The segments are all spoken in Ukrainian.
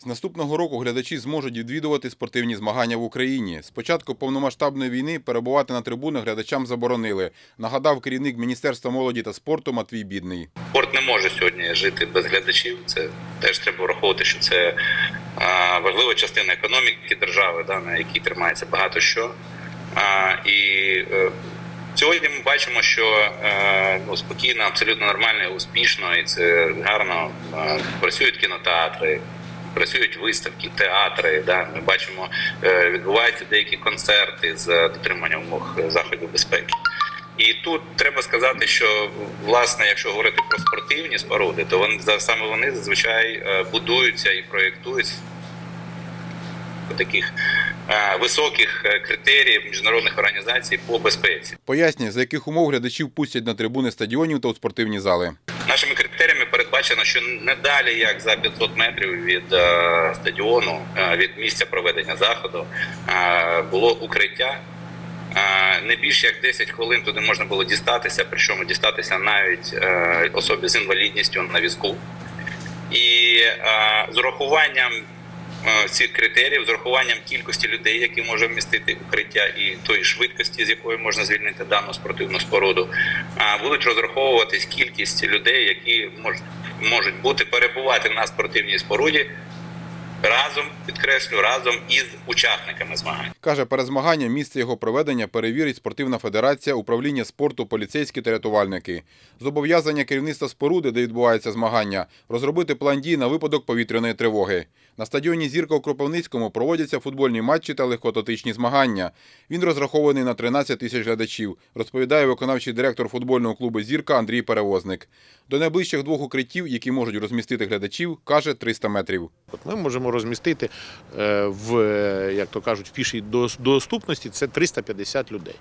З наступного року глядачі зможуть відвідувати спортивні змагання в Україні. З початку повномасштабної війни перебувати на трибунах глядачам заборонили, нагадав керівник Міністерства молоді та спорту Матвій Бідний. Спорт не може сьогодні жити без глядачів. Це теж треба враховувати, що це важлива частина економіки держави, да, на якій тримається багато що. І е, сьогодні ми бачимо, що е, ну, спокійно, абсолютно нормально, успішно, і це гарно працюють кінотеатри. Працюють виставки, театри. Да? Ми бачимо, е, відбуваються деякі концерти з дотриманням умов заходів безпеки. І тут треба сказати, що власне, якщо говорити про спортивні споруди, то вони саме вони зазвичай е, будуються і проєктуються таких е, високих е, критеріїв міжнародних організацій по безпеці. Пояснює, за яких умов глядачів пустять на трибуни стадіонів та у спортивні зали. Нашими критеріями передбачено, що не далі як за 500 метрів від е, стадіону, е, від місця проведення заходу, е, було укриття. Е, Не більше як 10 хвилин туди можна було дістатися, причому дістатися навіть е, особі з інвалідністю на візку. І е, з урахуванням цих критеріїв, з урахуванням кількості людей, які може вмістити укриття, і тої швидкості, з якої можна звільнити дану спортивну споруду, будуть розраховуватись кількість людей, які можуть, можуть бути перебувати на спортивній споруді разом, підкреслю, разом із учасниками змагань. Каже, перед змаганням місце його проведення перевірить спортивна федерація, управління спорту, поліцейські та рятувальники. Зобов'язання керівництва споруди, де відбуваються змагання, розробити план дій на випадок повітряної тривоги. На стадіоні Зірка у Кропивницькому проводяться футбольні матчі та легкоатлетичні змагання. Він розрахований на 13 тисяч глядачів, розповідає виконавчий директор футбольного клубу Зірка Андрій Перевозник. До найближчих двох укриттів, які можуть розмістити глядачів, каже 300 метрів. Ми можемо розмістити е, в, як то кажуть, в пішій доступності це 350 людей.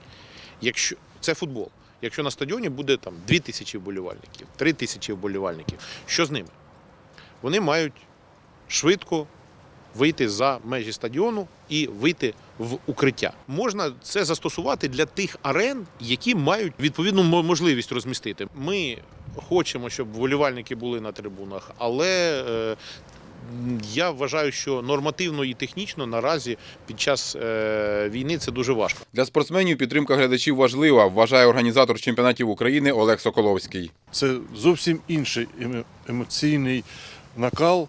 Якщо це футбол. Якщо на стадіоні буде там 2 тисячі вболівальників, 3 тисячі вболівальників, що з ними? Вони мають швидко вийти за межі стадіону і вийти в укриття. Можна це застосувати для тих арен, які мають відповідну можливість розмістити. Ми хочемо, щоб вболівальники були на трибунах, але е, я вважаю, що нормативно і технічно наразі під час е, війни це дуже важко. Для спортсменів підтримка глядачів важлива, вважає організатор чемпіонатів України Олег Соколовський. Це зовсім інший емоційний накал,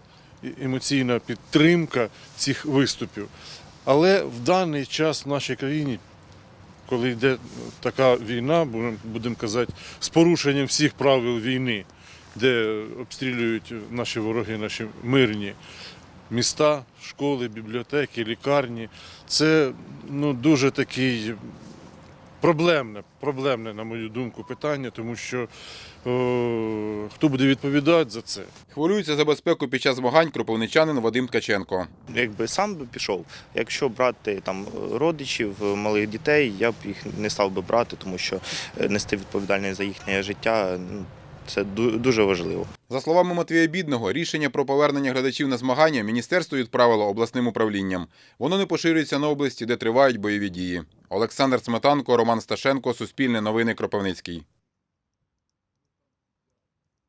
емоційна підтримка цих виступів. Але в даний час в нашій країні, коли йде така війна, будемо- будемо казати, з порушенням всіх правил війни, де обстрілюють наші вороги, наші мирні міста, школи, бібліотеки, лікарні, це ну, дуже такий проблемне, проблемне, на мою думку, питання, тому що е, хто буде відповідати за це? Хвилюється за безпеку під час змагань кропивничанин Вадим Ткаченко. Якби сам би пішов, якщо брати там родичів, малих дітей, я б їх не став би брати, тому що е, нести відповідальність за їхнє життя ну, це дуже важливо. За словами Матвія Бідного, рішення про повернення глядачів на змагання міністерство відправило обласним управлінням. Воно не поширюється на області, де тривають бойові дії. Олександр Сметанко, Роман Сташенко, Суспільне новини Кропивницький.